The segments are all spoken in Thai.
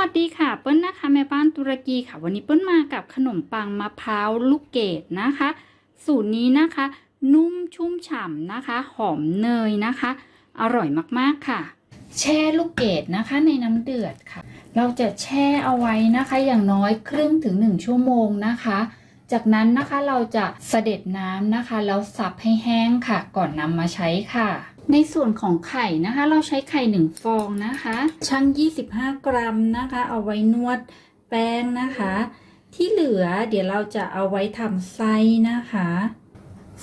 วัสดีค่ะเปิ้ลนะคะแม่บ้านตุรกีค่ะ วันนี้เปิ้ลมากับขนมปังมะพร้าวลูกเกดนะคะ สูตรนี้นะคะ นุ่มชุ่มฉ่ำนะคะ หอมเนยนะคะ อร่อยมากๆค่ะ แช่ลูกเกดนะคะในน้ำเดือดค่ะ เราจะแช่เอาไว้นะคะ อย่างน้อยครึ่งถึง 1 ชั่วโมงนะคะ จากนั้นนะคะเราจะเสด็จน้ำนะคะแล้วสับให้แห้งค่ะ ก่อนนำมาใช้ค่ะ ในส่วนของไข่นะคะ เราใช้ไข่หนึ่งฟองนะคะ ชั่ง 25 กรัมนะคะ เอาไว้นวดแป้งนะคะ ที่เหลือเดี๋ยวเราจะเอาไว้ทำไส้นะคะ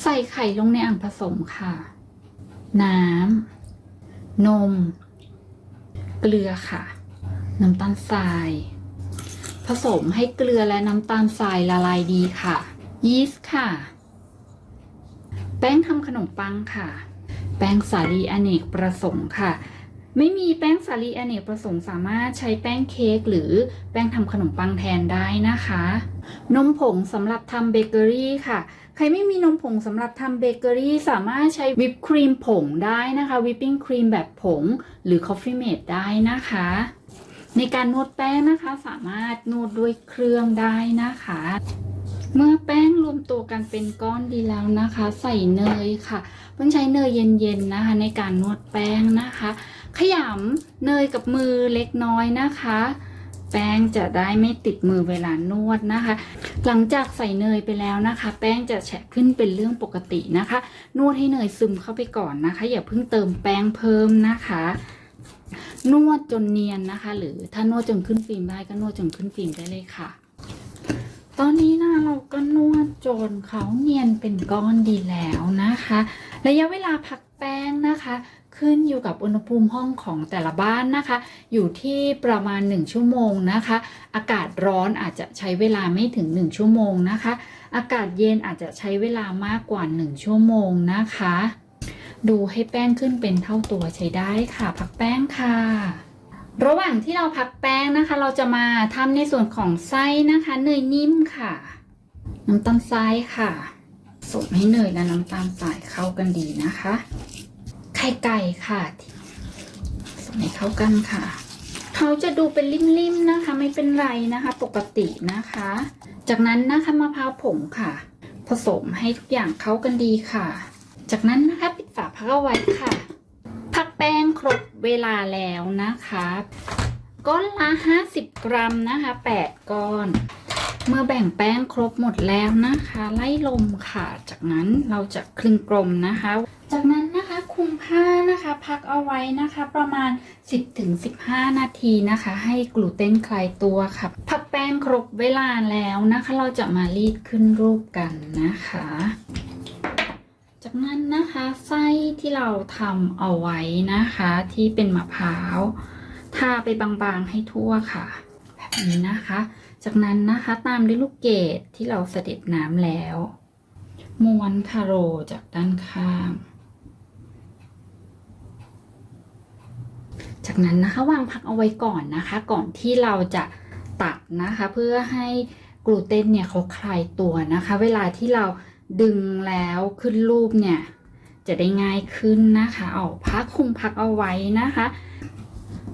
ใส่ไข่ลงในอ่างผสมค่ะ น้ำนม เกลือค่ะ น้ำตาลทราย ผสมให้เกลือและน้ำตาลทรายละลายดีค่ะ ยีสต์ค่ะ แป้งทำขนมปังค่ะ แป้งสาลีอเนกประสงค์ค่ะ ไม่มีแป้งสาลีอเนกประสงค์สามารถใช้แป้งเค้กหรือแป้งทำขนมปังแทนได้นะคะ นมผงสำหรับทำเบเกอรี่ค่ะใครไม่มีนมผงสำหรับทำเบเกอรี่สามารถใช้วิปครีมผงได้นะคะวิปปิ้งครีมแบบผงหรือคอฟฟี่เมดได้นะคะ ในการนวดแป้งนะคะสามารถนวดด้วยเครื่องได้นะคะ เมื่อแป้งรวมตัวกันเป็นก้อนดีแล้วนะคะ ใส่เนยค่ะ เพิ่งใช้เนยเย็นๆนะคะ ในการนวดแป้งนะคะ ขยำเนยกับมือเล็กน้อยนะคะ แป้งจะได้ไม่ติดมือเวลานวดนะคะ หลังจากใส่เนยไปแล้วนะคะ แป้งจะแฉะขึ้นเป็นเรื่องปกตินะคะ นวดให้เนยซึมเข้าไปก่อนนะคะ อย่าเพิ่งเติมแป้งเพิ่มนะคะนวดจนเนียนนะคะ หรือถ้านวดจนขึ้นฟิล์มได้ก็นวดจนขึ้นฟิล์มได้เลยค่ะ ตอนนี้นะเราก็นวดจนเขาเนียนเป็นก้อนดีแล้วนะคะ ระยะเวลาพักแป้งนะคะ ขึ้นอยู่กับอุณหภูมิห้องของแต่ละบ้านนะคะ อยู่ที่ประมาณ 1 ชั่วโมงนะคะ อากาศร้อนอาจจะใช้เวลาไม่ถึง 1 ชั่วโมงนะคะ อากาศเย็นอาจจะใช้เวลามากกว่า 1 ชั่วโมงนะคะ ดูให้แป้งขึ้นเป็นเท่าตัวใช้ได้ค่ะ พักแป้งค่ะ ระหว่างที่เราพักแป้งนะคะ เราจะมาทำในส่วนของไส้นะคะเนยนิ่มค่ะ น้ำตาลทรายค่ะผสมให้เนยและน้ำตาลทรายเข้ากันดีนะคะ ไข่ไก่ค่ะผสมให้เข้ากันค่ะ เขาจะดูเป็นริ่มๆนะคะ ไม่เป็นไรนะคะ ปกตินะคะ จากนั้นนะคะมะพร้าวผงค่ะ ผสมให้ทุกอย่างเข้ากันดีค่ะ จากนั้นนะคะ ปิดฝาพักเอาไว้ค่ะ พักแป้งครบ เวลาแล้วนะคะ ก้อนละ 50 กรัมนะคะ 8 ก้อน เมื่อแบ่งแป้งครบหมดแล้วนะคะ ไล่ลมค่ะ จากนั้นเราจะคลึงกลมนะคะ จากนั้นนะคะคลุมผ้านะคะ พักเอาไว้นะคะ ประมาณ 10-15 นาทีนะคะ ให้กลูเตนคลายตัวค่ะพักแป้งครบเวลาแล้วนะคะ เราจะมารีดขึ้นรูปกันนะคะ จากนั้นนะคะไส้ที่เราทำเอาไว้นะคะ ที่เป็นมะพร้าวทาไปบางๆให้ทั่วค่ะ แบบนี้นะคะ จากนั้นนะคะตามด้วยลูกเกดที่เราเสด็จน้ำแล้วม้วนคาโรจากด้านข้าง จากนั้นนะคะวางพักเอาไว้ก่อนนะคะ ก่อนที่เราจะตัดนะคะ เพื่อให้กลูเตนเนี่ยเขาคลายตัวนะคะ เวลาที่เรา ดึงแล้วขึ้นรูปเนี่ย จะได้ง่ายขึ้นนะคะเอาพักคุมพักเอาไว้นะคะ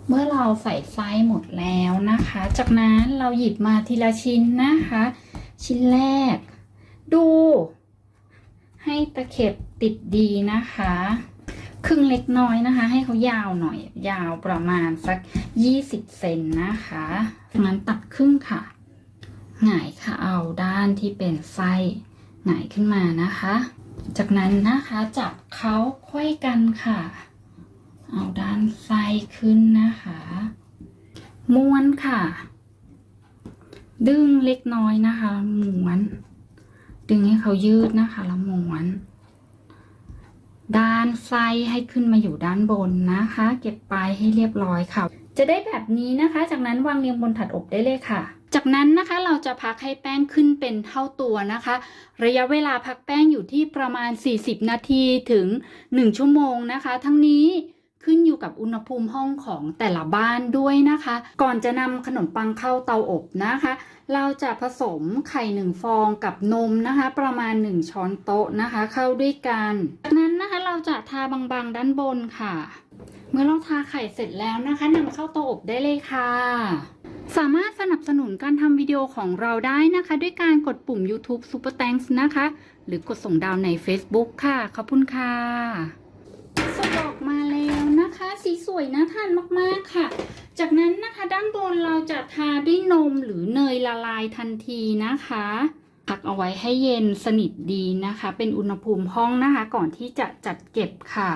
เมื่อเราใส่ไส้หมดแล้วนะคะ จากนั้นเราหยิบมาทีละชิ้นนะคะ ชิ้นแรก ดู ให้ตะเข็บติดดีนะคะ ครึ่งเล็กน้อยนะคะ ให้เขายาวหน่อย ยาวประมาณสัก 20 เซนนะคะจากนั้นตัดครึ่งค่ะหงายค่ะเอาด้านที่เป็นไส้ หงายขึ้นมานะคะ จากนั้นนะคะจับเขาควยกันค่ะ เอาด้านไส้ขึ้นนะคะ ม้วนค่ะ ดึงเล็กน้อยนะคะม้วน ดึงให้เขายืดนะคะแล้วม้วน ด้านไส้ให้ขึ้นมาอยู่ด้านบนนะคะ เก็บปลายให้เรียบร้อยค่ะ จะได้แบบนี้นะคะ จากนั้นวางเรียงบนถัดอบได้เลยค่ะ จากนั้นนะคะเราจะพักให้แป้งขึ้นเป็นเท่าตัวนะคะ ระยะเวลาพักแป้งอยู่ที่ประมาณ 40 นาทีถึง 1 ชั่วโมงนะคะ ทั้งนี้ขึ้นอยู่กับอุณหภูมิห้องของแต่ละบ้านด้วยนะคะ ก่อนจะนำขนมปังเข้าเตาอบนะคะ เราจะผสมไข่หนึ่งฟองกับนมนะคะ ประมาณ 1 ช้อนโต๊ะนะคะ เข้าด้วยกันจากนั้นนะคะเราจะทาบางๆด้านบนค่ะ เมื่อเราทาไข่เสร็จแล้วนะคะนำเข้าเตาอบได้เลยค่ะ สามารถสนับสนุนการทำวิดีโอของเราได้นะคะ ด้วยการกดปุ่ม YouTube Super Thanks นะคะ หรือกดส่งดาวใน Facebook ค่ะ ขอบคุณค่ะสดออกมาแล้วนะคะ สีสวยน่าทานมากๆค่ะ จากนั้นนะคะด้านบนเราจะทาด้วยนมหรือเนยละลายทันทีนะคะพักเอาไว้ให้เย็นสนิทดีนะคะ เป็นอุณหภูมิห้องนะคะ ก่อนที่จะจัดเก็บค่ะ